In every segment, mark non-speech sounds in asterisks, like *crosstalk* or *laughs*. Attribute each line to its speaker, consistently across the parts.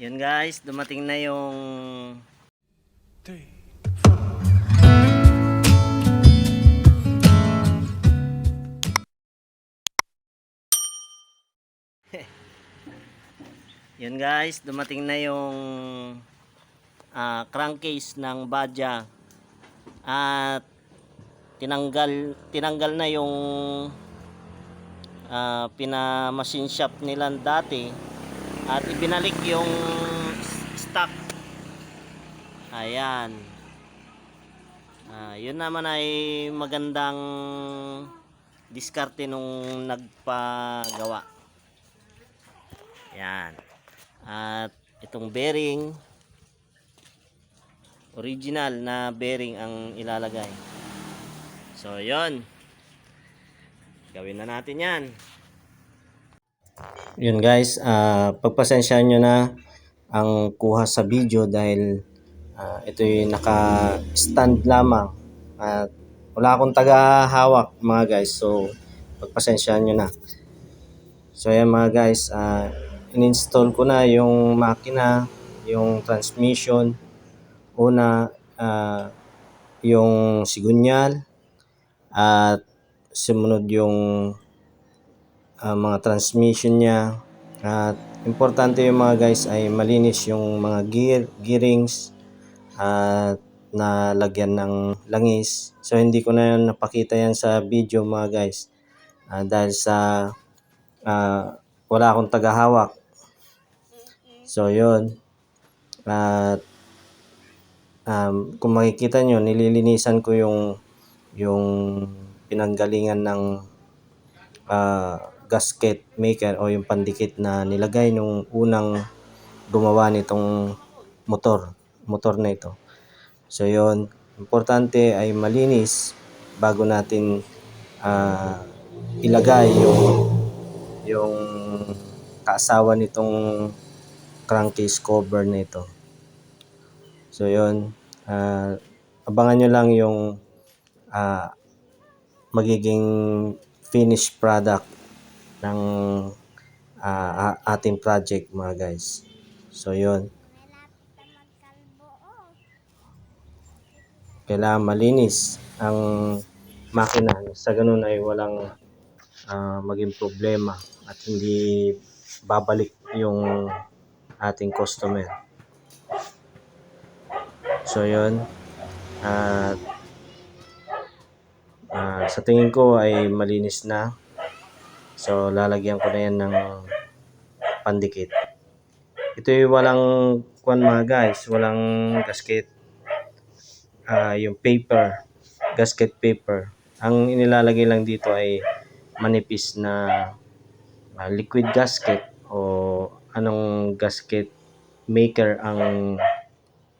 Speaker 1: Yun guys, dumating na yung *laughs* Yun guys, dumating na yung ah, crankcase ng Badja. At tinanggal tinanggal na yung ah, pina-machine shop nila dati at ibinalik yung stock. Ayan. Ah, yun naman ay magandang diskarte nung nagpagawa. Yan. At itong bearing original na bearing ang ilalagay. So, 'yon. Gawin na natin 'yan. Yun guys, ah pagpasensyahan nyo na ang kuha sa video dahil ah, ito'y naka-stand lamang at wala akong taga-hawak mga guys. So, pagpasensyahan nyo na. So ayan mga guys, ah in-install ko na yung makina, yung transmission, una ah, yung sigunyal at sumunod yung ah, mga transmission niya at importante yung mga guys ay malinis yung mga gear, gearings at nalagyan ng langis. So hindi ko na yan napakita yan sa video mga guys Ah, dahil sa ah, wala akong tagahawak. So, yun. At um, kung makikita nyo, nililinisan ko yung yung pinanggalingan ng ah, gasket maker o yung pandikit na nilagay nung unang gumawa nitong motor, motor na ito. So, yun. Importante ay malinis bago natin ah, ilagay yung yung kaasawa nitong crankcase cover nito. So yun, ah, abangan nyo lang yung ah, magiging finished product ng a- ating project mga guys. So yun. Kailangan malinis ang makina. Sa ganun ay walang ah, maging problema at hindi babalik yung ating customer. So yun. At ah, sa tingin ko ay malinis na. So lalagyan ko na yan ng pandikit. Ito yung walang kwan mga guys, walang gasket. Ah, yung paper, gasket paper. Ang inilalagay lang dito ay manipis na ah, liquid gasket o anong gasket maker ang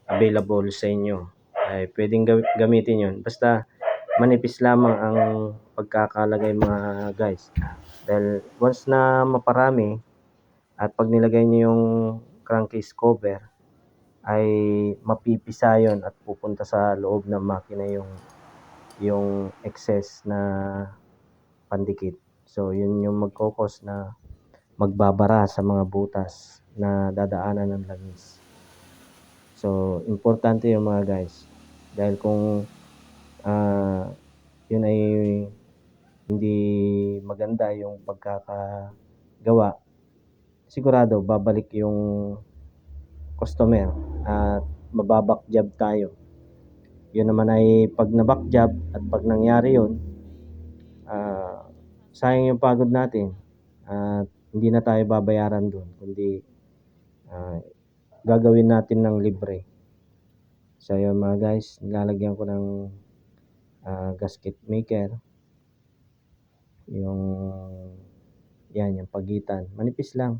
Speaker 1: available sa inyo ay pwedeng gamitin yon basta manipis lamang ang pagkakalagay mga guys dahil once na maparami at pag nilagay niyo yung crankcase cover ay mapipisa yon at pupunta sa loob ng makina yung yung excess na pandikit. So, yun yung magkokos na magbabara sa mga butas na dadaanan ng langis. So, importante yung mga guys. Dahil kung ah, yun ay hindi maganda yung pagkakagawa, sigurado babalik yung customer at mababak job tayo. Yun naman ay pag nabak job at pag nangyari yun, ah, sayang yung pagod natin at hindi na tayo babayaran doon kundi ah, gagawin natin ng libre. So yun mga guys, nilalagyan ko ng ah, gasket maker. Yung yan, yung pagitan. Manipis lang.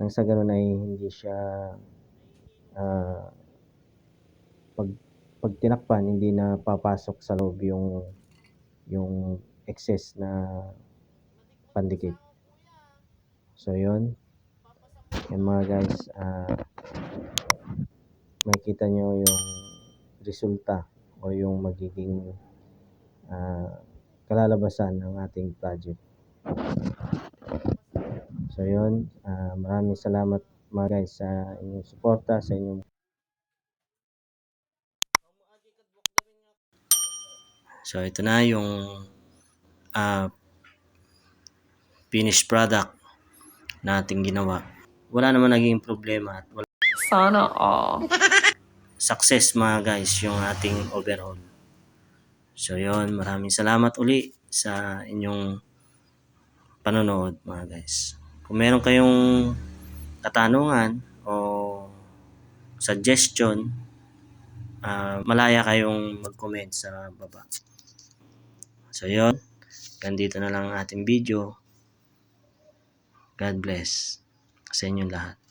Speaker 1: Nang sa ganun ay hindi siya ah, pag pag tinakpan hindi na papasok sa loob yung yung excess na pandikit. So yun. Yan mga guys, ah makikita nyo yung resulta o yung magiging ah, kalalabasan ng ating project. So yun, ah, maraming salamat mga guys sa inyong suporta, sa inyong So ito na yung ah, finished product na ating ginawa. Wala naman naging problema at wala
Speaker 2: Sana all. *laughs*
Speaker 1: success mga guys yung ating overall. So yon maraming salamat uli sa inyong panonood mga guys. Kung meron kayong katanungan o suggestion, ah, malaya kayong mag-comment sa baba. So yon ganito na lang ang ating video. God bless sa inyong lahat.